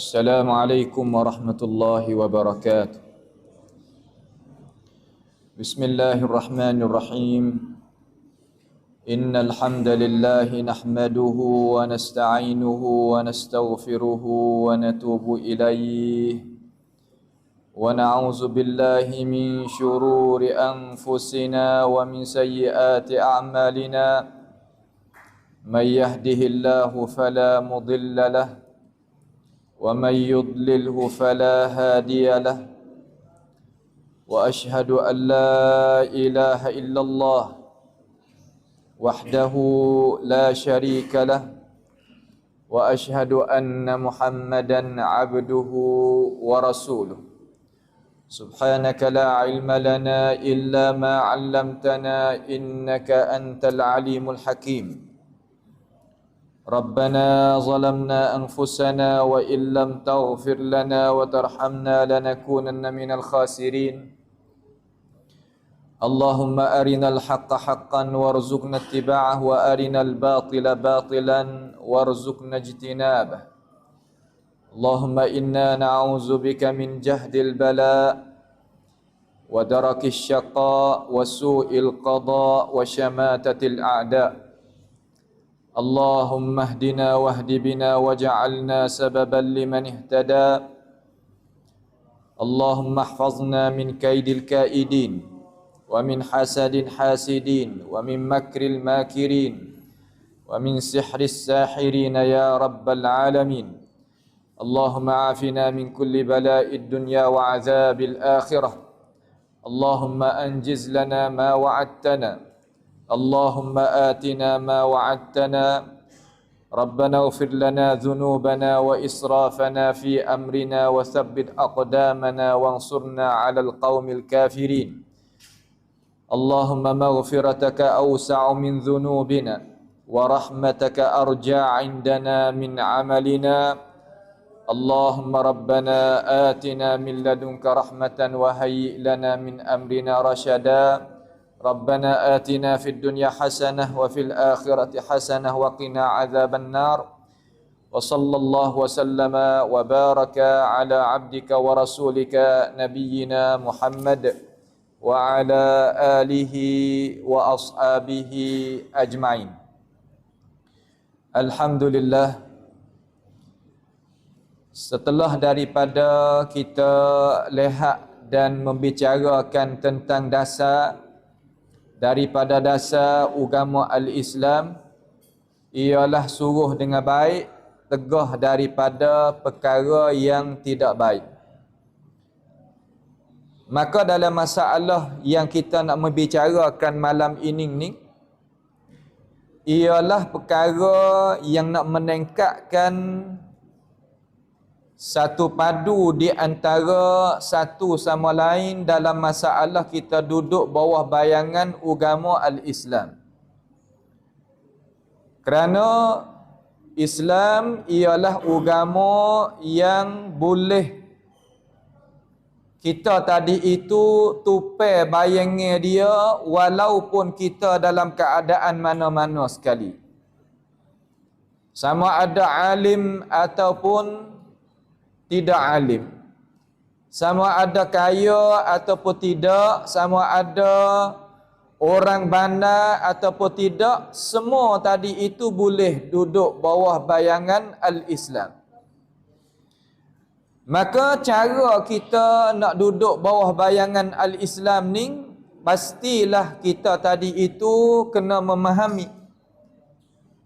السلام عليكم ورحمة الله وبركاته. بسم الله الرحمن الرحيم. إن الحمد لله نحمده ونستعينه ونستغفره ونتوب إليه. ونعوذ بالله من شرور أنفسنا ومن سيئات أعمالنا. من يهده الله فلا مضل له ومن يضلله فلا هادي له وأشهد أن لا إله إلا الله وحده لا شريك له وأشهد أن محمدا عبده ورسوله. سبحانك لا علم لنا إلا ما علمتنا إنك أنت العليم الحكيم. ربنا ظلمنا أنفسنا وإن لم تغفر لنا وترحمنا لنكونن من الخاسرين. اللهم أرنا الحق حقا وارزقنا اتباعه وأرنا الباطل باطلا وارزقنا اجتنابه. اللهم إنا نعوذ بك من جهد البلاء ودرك الشقاء وسوء القضاء وشماتة الأعداء. اللهم اهدنا واهد بنا واجعلنا سببا لمن اهتدى. اللهم احفظنا من كيد الكائدين ومن حسد حاسدين ومن مكر الماكرين ومن سحر الساحرين يا رب العالمين. اللهم عافنا من كل بلاء الدنيا وعذاب الآخرة. اللهم أنجز لنا ما وعدتنا. اللهم آتنا ما وعدتنا. ربنا اغفر لنا ذنوبنا وإسرافنا في أمرنا وثبت أقدامنا وانصرنا على القوم الكافرين. اللهم مغفرتك أوسع من ذنوبنا ورحمتك أرجى عندنا من عملنا. اللهم ربنا آتنا من لدنك رحمة وهيئ لنا من أمرنا رشدا. ربنا آتنا في الدنيا حسنة وفي الآخرة حسنة وقنا عذاب النار وصلى الله وسلم وبارك على عبدك ورسولك نبينا محمد وعلى آله وأصحابه أجمعين الحمد لله setelah daripada kita lihat dan membicarakan tentang dasar daripada dasar agama al-Islam ialah suruh dengan baik tegah daripada perkara yang tidak baik. Maka dalam masalah yang kita nak membicarakan malam ini ni ialah perkara yang nak meningkatkan satu padu di antara satu sama lain dalam masalah kita duduk bawah bayangan agama al-Islam. Kerana Islam ialah agama yang boleh kita tadi itu tupai bayangnya dia walaupun kita dalam keadaan mana-mana sekali. Sama ada alim ataupun tidak alim. Sama ada kaya ataupun tidak, sama ada orang bandar ataupun tidak, semua tadi itu boleh duduk bawah bayangan al-Islam. Maka cara kita nak duduk bawah bayangan al-Islam ni pastilah kita tadi itu kena memahami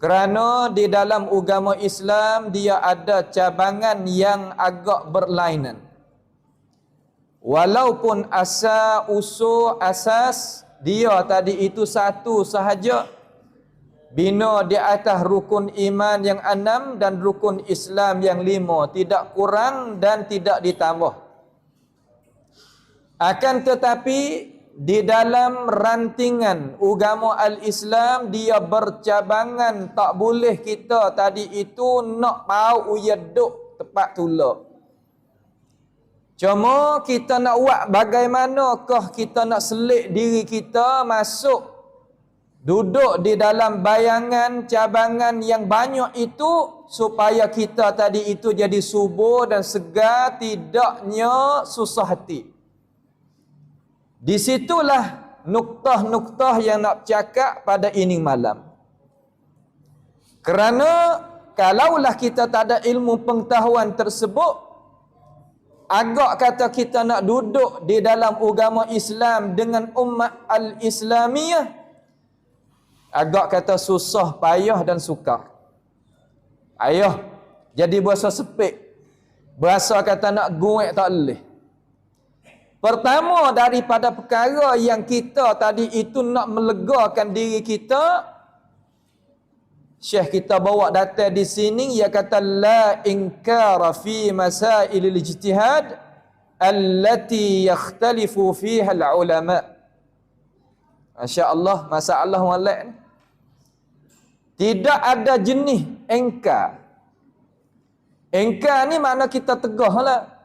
kerana di dalam agama Islam dia ada cabangan yang agak berlainan. Walaupun asal usul asas dia tadi itu satu sahaja bina di atas rukun iman yang enam dan rukun Islam yang lima tidak kurang dan tidak ditambah. Akan tetapi di dalam rantingan agama al-Islam dia bercabangan tak boleh kita tadi itu nak tahu uya duk tepat tula. Cuma kita nak buat bagaimanakah kita nak selik diri kita masuk duduk di dalam bayangan cabangan yang banyak itu supaya kita tadi itu jadi subur dan segar tidaknya susah hati di situlah nuktah-nuktah yang nak cakap pada ini malam kerana kalaulah kita tak ada ilmu pengetahuan tersebut agak kata kita nak duduk di dalam agama Islam dengan umat al-Islamiyah agak kata susah, payah dan sukar. Ayah, jadi bahasa sepik. Bahasa kata nak guek tak boleh. Pertama daripada perkara yang kita tadi itu nak melegakan diri kita, Syekh kita bawa data di sini ia kata la inkara fi masailil ijtihad allati yakhtalifu fiha al ulama. Masya-Allah masalah walak ni. Tidak ada jenis engkar. Engkar ni makna kita tegah lah.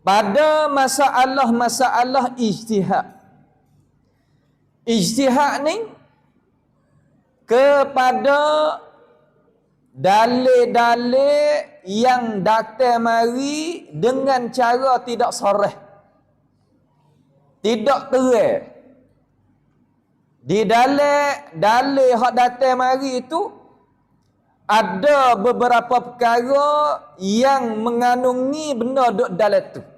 Pada masalah-masalah ijtihad. Ijtihad ni kepada dalil-dalil yang datang mari dengan cara tidak soreh. Tidak terang. Di dalam dalil hak datang mari itu ada beberapa perkara yang mengandungi benda duk dalam tu.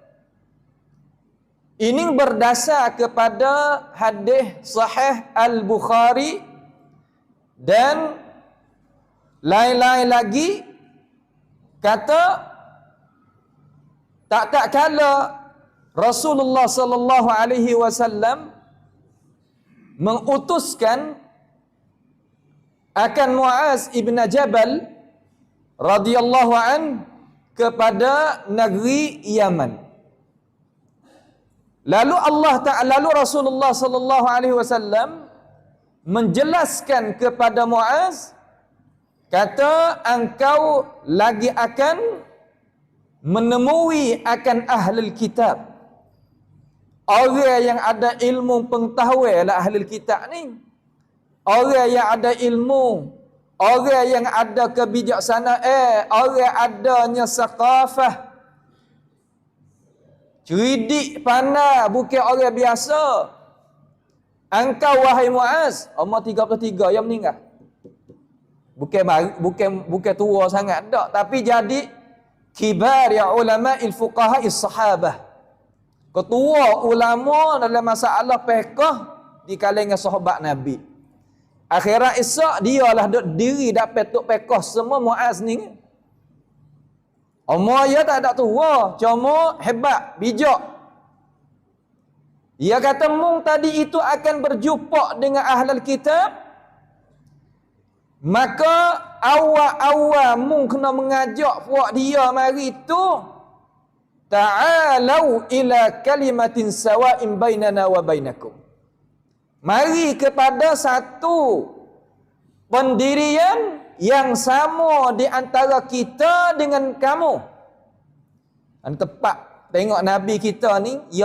Ini berdasar kepada hadis sahih Al-Bukhari dan lain-lain lagi kata tak tak kala Rasulullah sallallahu alaihi wasallam mengutuskan akan Muaz ibn Jabal radhiyallahu an kepada negeri Yaman. Lalu Allah Taala lalu Rasulullah sallallahu alaihi wasallam menjelaskan kepada Muaz kata engkau lagi akan menemui akan ahli kitab Orang yang ada ilmu pengetahuan lah ahli kitab ni. Orang yang ada ilmu. Orang yang ada kebijaksanaan. Eh, orang adanya sakafah. Cerdik pandai bukan orang biasa. Engkau wahai Muaz, umur 33 yang meninggal. Bukan bukan bukan tua sangat tak, tapi jadi kibar ya ulama il fuqaha is sahabah ketua ulama dalam masalah fiqh di kalangan sahabat Nabi. Akhirat Isa dia lah duk diri dapat tok fiqh semua Muaz ni. Umur dia tak ada tua, cuma hebat, bijak. Dia kata mung tadi itu akan berjumpa dengan ahli kitab. Maka awal-awal mung kena mengajak puak dia mari tu Ta'alau ila kalimatin sawa'in bainana wa bainakum. Mari kepada satu pendirian yang sama di antara kita dengan kamu. Dan tepat tengok Nabi kita ni,